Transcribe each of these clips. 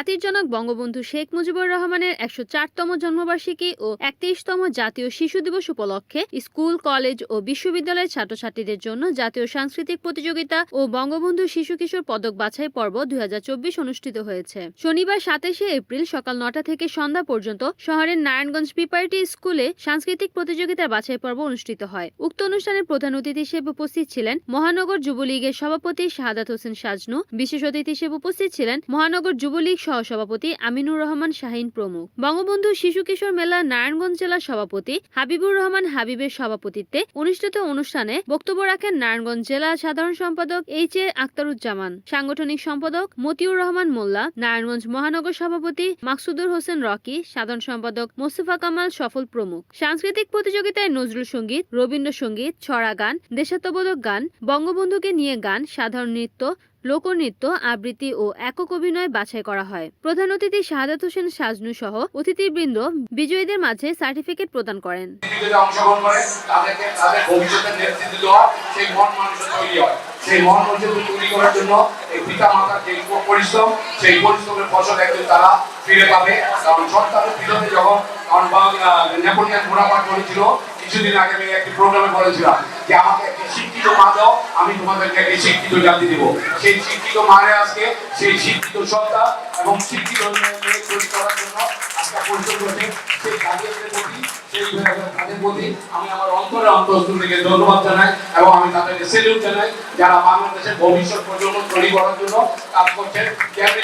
জাতির জনক বঙ্গবন্ধু শেখ মুজিবুর রহমানের একশো চারতম জন্মবার্ষিকী ও একত্রিশতম জাতীয় শিশু দিবস উপলক্ষে স্কুল, কলেজ ও বিশ্ববিদ্যালয়ের ছাত্রছাত্রীদের জন্য জাতীয় সাংস্কৃতিক প্রতিযোগিতা ও বঙ্গবন্ধু শিশু কিশোর পদক বাছাই পর্ব দুই অনুষ্ঠিত হয়েছে। শনিবার সাতাশে এপ্রিল সকাল নটা থেকে সন্ধ্যা পর্যন্ত শহরের নারায়ণগঞ্জ পিপার্টি স্কুলে সাংস্কৃতিক প্রতিযোগিতার বাছাই পর্ব অনুষ্ঠিত হয়। উক্ত অনুষ্ঠানে প্রধান অতিথি হিসেবে উপস্থিত ছিলেন মহানগর যুবলীগের সভাপতি শাহাদাত হোসেন সাজনু, বিশেষ অতিথি হিসেবে উপস্থিত ছিলেন মহানগর যুবলীগ সহসভাপতি আমিনুর রহমান শাহিন প্রমুখ। বঙ্গবন্ধু শিশু কিশোর মেলা নারায়ণগঞ্জ জেলার সভাপতি হাবিবুর রহমান হাবিবের সভাপতিত্বে অনুষ্ঠিত অনুষ্ঠানে বক্তব্য রাখেন নারায়ণগঞ্জ জেলা সাধারণ সম্পাদক এইচ এ আক্তারুজ্জামান সাংগঠনিক সম্পাদক মতিউর রহমান মোল্লা, নারায়ণগঞ্জ মহানগর সভাপতি মাকসুদুর হোসেন রকি, সাধারণ সম্পাদক মোস্তফা কামাল সফল প্রমুখ। সাংস্কৃতিক প্রতিযোগিতায় নজরুল সংগীত, রবীন্দ্রসঙ্গীত, ছড়া গান, দেশাত্মবোধক গান, বঙ্গবন্ধুকে নিয়ে গান, সাধারণ নৃত্য লোকনৃত্য, আবৃত্তি ও একক অভিনয় বাছাই করা হয়। প্রধান অতিথি শাহাদাত হোসেন সাজনু সহ অতিথিবৃন্দ বিজয়ীদের মাঝে সার্টিফিকেট প্রদান করেন। সেই মন মানুষের তৈরি করার জন্য এই পিতা মাতার যে পরিশ্রম, সেই পরিশ্রমের ফসল একদিন তারা ফিরে পাবে। কারণ সন্তানের পিছনে যখন কারণ নেপোলিয়ান বোনাপাট বলেছিল কিছুদিন আগে আমি একটি প্রোগ্রামে বলেছিলাম যে আমাকে একটি শিক্ষিত মা দাও, আমি তোমাদেরকে একটি শিক্ষিত জাতি দেবো। সেই শিক্ষিত মারে আজকে, সেই শিক্ষিত সত্তা এবং শিক্ষিত তৈরি করার জন্য আজকে পরিশ্রম করছে সেই গার্ডিয়ানদের প্রতি, সেই তাদের প্রতি আমি আমার অন্তরে অন্তরস্থল ধন্যবাদ জানাই এবং আমি তাদেরকে সেলিউট জানাই যারা বাংলাদেশের ভবিষ্যৎ প্রজন্ম তৈরি করার জন্য কাজ করছেন। তেমনি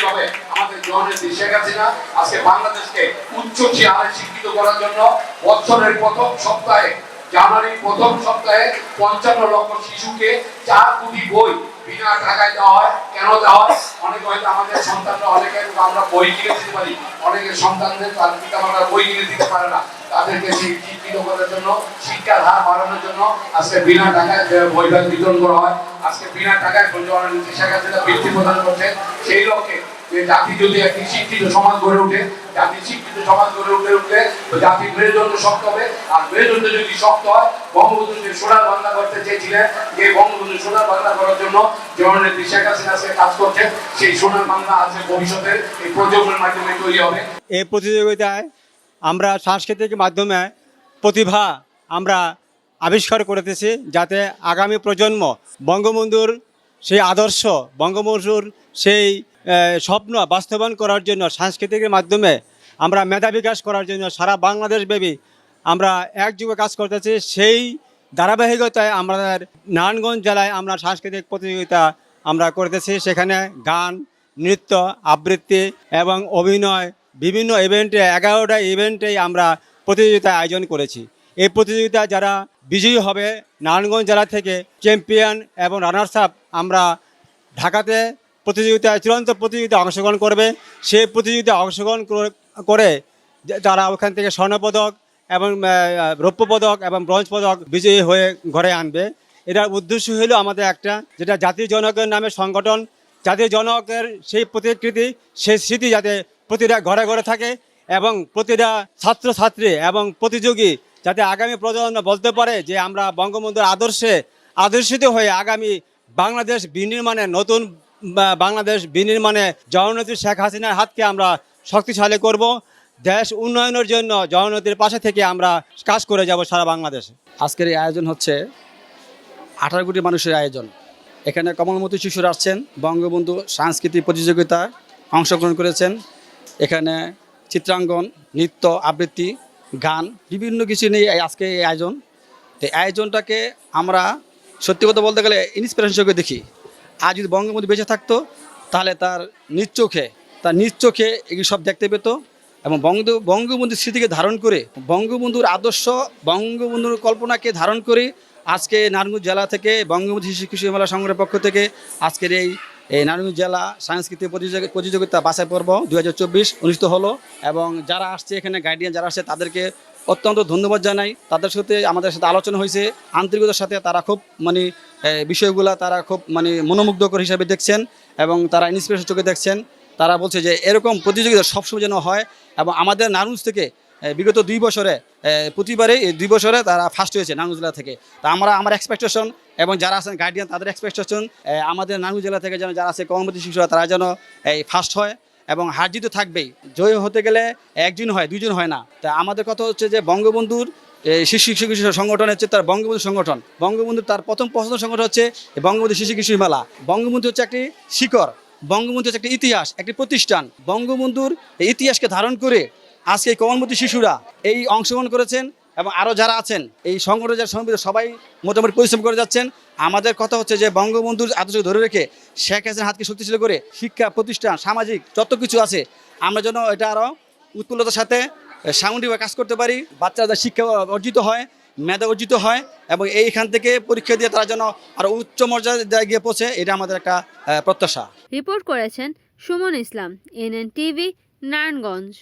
ভাবে শেখ হাসিনা আজকে বাংলাদেশকে উচ্চ চেহারায় শিক্ষিত করার জন্য বছরের প্রথম সপ্তাহে, জানুয়ারির প্রথম সপ্তাহে পঞ্চান্ন লক্ষ শিশুকে চার কোটি বই বিনা টাকায় দেওয়া হয়। কেন দেওয়া হয়? অনেক হয়তো আমাদের সন্তানরা, অনেকে আমরা বই কিনে দিতে পারি। অনেকের সন্তানদের, তার পিতা মাতা বই কিনে দিতে পারে না। তাদেরকে শিক্ষিত করার জন্য, শিক্ষার হার বাড়ানোর জন্য আজকে বিনা টাকায় যে বই বিতরণ করা হয়, আজকে বিনা টাকায় পরিচালনা নীতি শেখা যেটা বৃত্তি প্রদান করছে সেই লক্ষ্যে জাতি যদি একটি শিক্ষিত সমাজ গড়ে জাতি শিক্ষিত সমাজ গড়ে উঠে উঠলে মেরুদণ্ড শক্ত হবে। আর মেরুদণ্ড যদি শক্ত হয়, বঙ্গবন্ধু যে সোনার বাংলা করতে চেয়েছিলেন বঙ্গবন্ধু সোনার বাংলা করার জন্য শেখ হাসিনা আজকে কাজ করছে, সেই সোনার বাংলা আছে ভবিষ্যতের এই মাধ্যমে তৈরি হবে। এই প্রতিযোগিতায় আমরা সাংস্কৃতিক মাধ্যমে প্রতিভা আমরা আবিষ্কার করতেছি যাতে আগামী প্রজন্ম বঙ্গবন্ধুর সেই আদর্শ, বঙ্গবন্ধুর সেই স্বপ্ন বাস্তবায়ন করার জন্য, সাংস্কৃতিকের মাধ্যমে আমরা মেধা বিকাশ করার জন্য সারা বাংলাদেশ বাংলাদেশব্যাপী আমরা একযোগে কাজ করতেছি। সেই ধারাবাহিকতায় আমাদের নারায়ণগঞ্জ জেলায় আমরা সাংস্কৃতিক প্রতিযোগিতা আমরা করতেছি। সেখানে গান, নৃত্য, আবৃত্তি এবং অভিনয় বিভিন্ন ইভেন্টে, এগারোটা ইভেন্টেই আমরা প্রতিযোগিতা আয়োজন করেছি। এই প্রতিযোগিতা যারা বিজয়ী হবে, নারায়ণগঞ্জ জেলা থেকে চ্যাম্পিয়ন এবং রানার্স আপ আমরা ঢাকাতে প্রতিযোগিতায় চূড়ান্ত প্রতিযোগিতায় অংশগ্রহণ করবে। সেই প্রতিযোগিতায় অংশগ্রহণ করে- তারা ওখান থেকে স্বর্ণপদক এবং রৌপ্য পদক এবং ব্রঞ্জ পদক বিজয়ী হয়ে ঘরে আনবে। এটার উদ্দেশ্য হলো আমাদের একটা, যেটা জাতীয় জনকের নামে সংগঠন, জাতীয় জনকের সেই প্রতিকৃতি, সেই স্মৃতি যাতে প্রতিটা ঘরে ঘরে থাকে এবং প্রতিটা ছাত্রছাত্রী এবং প্রতিযোগী যাতে আগামী প্রজন্ম বলতে পারে যে আমরা বঙ্গবন্ধুর আদর্শে আদর্শিত হয়ে আগামী বাংলাদেশ বিনির্মাণে নতুন বাংলাদেশ বিনির্মাণে জননেত্রী শেখ হাসিনার হাতকে আমরা শক্তিশালী করব। দেশ উন্নয়নের জন্য জননেত্রীর পাশে থেকে আমরা কাজ করে যাব সারা বাংলাদেশে। আজকের এই আয়োজন হচ্ছে আঠারো কোটি মানুষের আয়োজন। এখানে কমলমতি শিশুরা আসছেন, বঙ্গবন্ধু সাংস্কৃতিক প্রতিযোগিতায় অংশগ্রহণ করেছেন। এখানে চিত্রাঙ্গন নৃত্য, আবৃত্তি, গান, বিভিন্ন কিছু নিয়ে আজকে এই আয়োজন। তো আয়োজনটাকে আমরা সত্যি কথা বলতে গেলে ইন্সপিরেশন চোখে দেখি। আজ যদি বঙ্গবন্ধু বেঁচে থাকতো, তাহলে তার নিজ চোখে, তার নিজ চোখে এগুলি সব দেখতে পেত এবং বঙ্গ বঙ্গবন্ধুর স্মৃতিকে ধারণ করে, বঙ্গবন্ধুর আদর্শ, বঙ্গবন্ধুর কল্পনাকে ধারণ করে আজকে নারায়ণগঞ্জ জেলা থেকে বঙ্গবন্ধু শিশু কৃষি মেলা সংগ্রহের পক্ষ থেকে আজকের এই এই নারায়ণগঞ্জ জেলা সাংস্কৃতিক প্রতিযোগি- প্রতিযোগিতা বাছাই পর্ব দু হাজার চব্বিশ অনুষ্ঠিত হলো এবং যারা আসছে এখানে গাইডিয়ান যারা আসছে, তাদেরকে অত্যন্ত ধন্যবাদ জানাই। তাদের সাথে আমাদের সাথে আলোচনা হয়েছে। আন্তরিকতার সাথে তারা খুব মানে বিষয়গুলা তারা খুব মানে মনোমুগ্ধকর হিসাবে দেখছেন এবং তারা ইন্সপিরেশন চোখে দেখছেন। তারা বলছে যে, এরকম প্রতিযোগিতা সবসময় যেন হয় এবং আমাদের নারায়ণগঞ্জ থেকে বিগত দুই বছরে প্রতিবারে দুই বছরে তারা ফার্স্ট হয়েছে নারায়ণগঞ্জ জেলা থেকে। তা আমরা, আমার এক্সপেকটেশন এবং যারা আছেন গার্ডিয়ান তাদের এক্সপেকটেশন আমাদের নারায়ণগঞ্জ জেলা থেকে যেন যারা আছে কর্মবতী শিশুরা তারা যেন এই ফার্স্ট হয় এবং হার জিত থাকবেই। জয় হতে গেলে একজন হয় দুজন হয় না। তা আমাদের কথা হচ্ছে যে, বঙ্গবন্ধুর এই শিশু কিশোর সংগঠন হচ্ছে তার বঙ্গবন্ধু সংগঠন। বঙ্গবন্ধু তার প্রথম পছন্দ সংগঠন হচ্ছে বঙ্গবন্ধু শিশু কিশোর মেলা। বঙ্গবন্ধু হচ্ছে একটি শিকড় বঙ্গবন্ধু হচ্ছে একটি ইতিহাস, একটি প্রতিষ্ঠান। বঙ্গবন্ধুর এই ইতিহাসকে ধারণ করে আজকে এই কমলমতি শিশুরা এই অংশগ্রহণ করেছেন এবং আরও যারা আছেন, এই সংগঠনের যারা সংবিধান সবাই মোটামুটি পরিশ্রম করে যাচ্ছেন। আমাদের কথা হচ্ছে যে বঙ্গবন্ধুর আদর্শ ধরে রেখে শেখ হাসিনার হাতকে শক্তিশালী করে শিক্ষা, প্রতিষ্ঠান, সামাজিক যত কিছু আছে, আমরা যেন এটা আরও উৎফুল্লতার সাথে সামগ্রিকভাবে কাজ করতে পারি, বাচ্চারা শিক্ষা অর্জিত হয়, মেধা অর্জিত হয়, এবং এইখান থেকে পরীক্ষা দিয়ে তারা যেন আরও উচ্চ মর্যাদায় গিয়ে পৌঁছে, এটা আমাদের একটা প্রত্যাশা। রিপোর্ট করেছেন সুমন ইসলাম এনএন টিভি নারায়ণগঞ্জ।